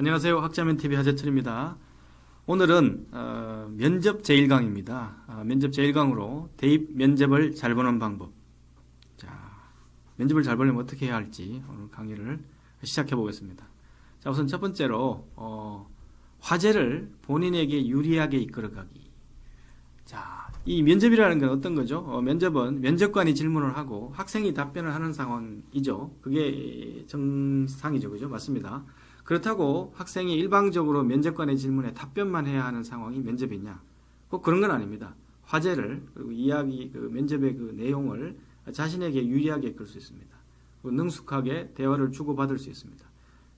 안녕하세요. 학자면 TV 하재철입니다. 오늘은 어, 면접 제1강입니다. 아, 면접 제1강으로 대입 면접을 잘 보는 방법. 자, 면접을 잘 보려면 어떻게 해야 할지 오늘 강의를 시작해 보겠습니다. 자, 우선 첫 번째로 어, 화제를 본인에게 유리하게 이끌어가기. 자, 이 면접이라는 건 어떤 거죠? 어, 면접은 면접관이 질문을 하고 학생이 답변을 하는 상황이죠. 그게 정상이죠. 그죠? 맞습니다. 그렇다고 학생이 일방적으로 면접관의 질문에 답변만 해야 하는 상황이 면접이냐? 꼭 그런 건 아닙니다. 화제를 그리고 이야기 그 면접의 그 내용을 자신에게 유리하게 이끌 수 있습니다. 능숙하게 대화를 주고받을 수 있습니다.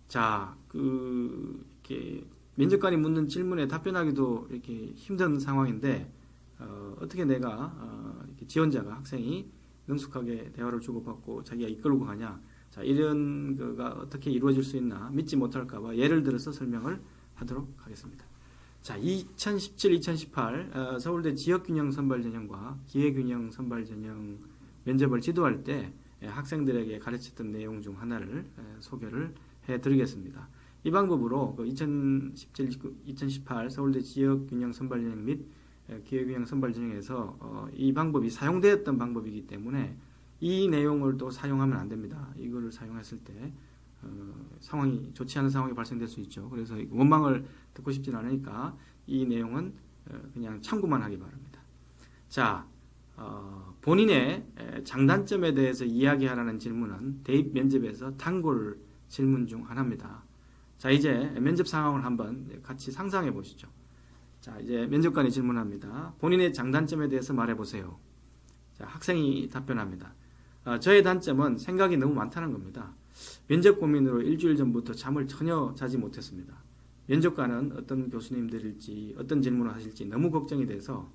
자, 그 이렇게 면접관이 묻는 질문에 답변하기도 이렇게 힘든 상황인데 어, 어떻게 내가 어, 지원자가 학생이 능숙하게 대화를 주고받고 자기가 이끌고 가냐? 자, 이런 거가 어떻게 이루어질 수 있나 믿지 못할까봐 예를 들어서 설명을 하도록 하겠습니다. 자, 2017-2018 어, 서울대 지역균형 선발 전형과 기회균형 선발 전형 면접을 지도할 때 예, 학생들에게 가르쳤던 내용 중 하나를 예, 소개를 해드리겠습니다. 이 방법으로 2017-2018 서울대 지역균형 선발 전형 및 예, 기회균형 선발 전형에서 어, 이 방법이 사용되었던 방법이기 때문에 이 내용을 또 사용하면 안 됩니다. 이거를 사용했을 때 어, 상황이 좋지 않은 상황이 발생될 수 있죠. 그래서 원망을 듣고 싶진 않으니까 이 내용은 어, 그냥 참고만 하기 바랍니다. 자, 어, 본인의 에, 장단점에 대해서 이야기하라는 질문은 대입 면접에서 단골 질문 중 하나입니다. 자, 이제 면접 상황을 한번 같이 상상해 보시죠. 자, 이제 면접관이 질문합니다. 본인의 장단점에 대해서 말해 보세요. 자, 학생이 답변합니다. 어, 저의 단점은 생각이 너무 많다는 겁니다. 면접 고민으로 일주일 전부터 잠을 전혀 자지 못했습니다. 면접관은 어떤 교수님들일지 어떤 질문을 하실지 너무 걱정이 돼서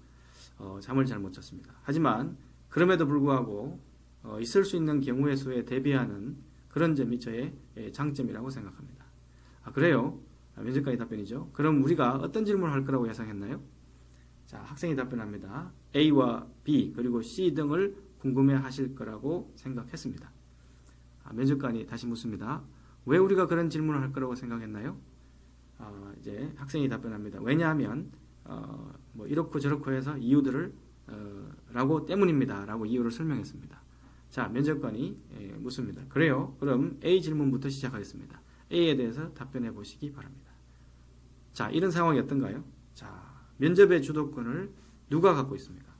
어, 잠을 잘 못 잤습니다. 하지만 그럼에도 불구하고 어, 있을 수 있는 경우의 수에 대비하는 그런 점이 저의 예, 장점이라고 생각합니다. 아, 그래요? 아, 면접관이 답변이죠. 그럼 우리가 어떤 질문을 할 거라고 예상했나요? 자, 학생이 답변합니다. A와 B 그리고 C 등을 궁금해 하실 거라고 생각했습니다. 아, 면접관이 다시 묻습니다. 왜 우리가 그런 질문을 할 거라고 생각했나요? 아, 이제 학생이 답변합니다. 왜냐하면 어, 뭐 이렇고 저렇고 해서 이유들을 어, 라고 때문입니다. 라고 이유를 설명했습니다. 자, 면접관이 예, 묻습니다. 그래요. 그럼 A 질문부터 시작하겠습니다. A에 대해서 답변해 보시기 바랍니다. 자, 이런 상황이 어떤가요? 자, 면접의 주도권을 누가 갖고 있습니까?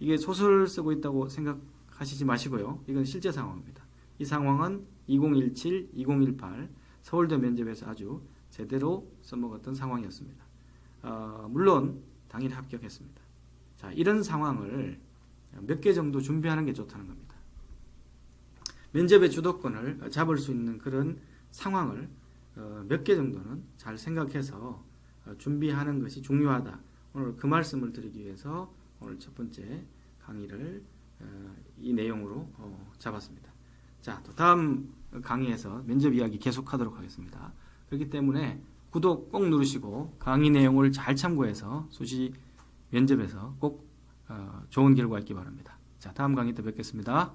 이게 소설 쓰고 있다고 생각하시지 마시고요. 이건 실제 상황입니다. 이 상황은 2017, 2018 서울대 면접에서 아주 제대로 써먹었던 상황이었습니다. 어, 물론 당연히 합격했습니다. 자, 이런 상황을 몇 개 정도 준비하는 게 좋다는 겁니다. 면접의 주도권을 잡을 수 있는 그런 상황을 어, 몇개 정도는 잘 생각해서 어, 준비하는 것이 중요하다. 오늘 그 말씀을 드리기 위해서 오늘 첫 번째 강의를 어, 이 내용으로 어, 잡았습니다. 자, 또 다음 강의에서 면접 이야기 계속하도록 하겠습니다. 그렇기 때문에 구독 꼭 누르시고 강의 내용을 잘 참고해서 수시 면접에서 꼭 어, 좋은 결과 있기 바랍니다. 자, 다음 강의 때 뵙겠습니다.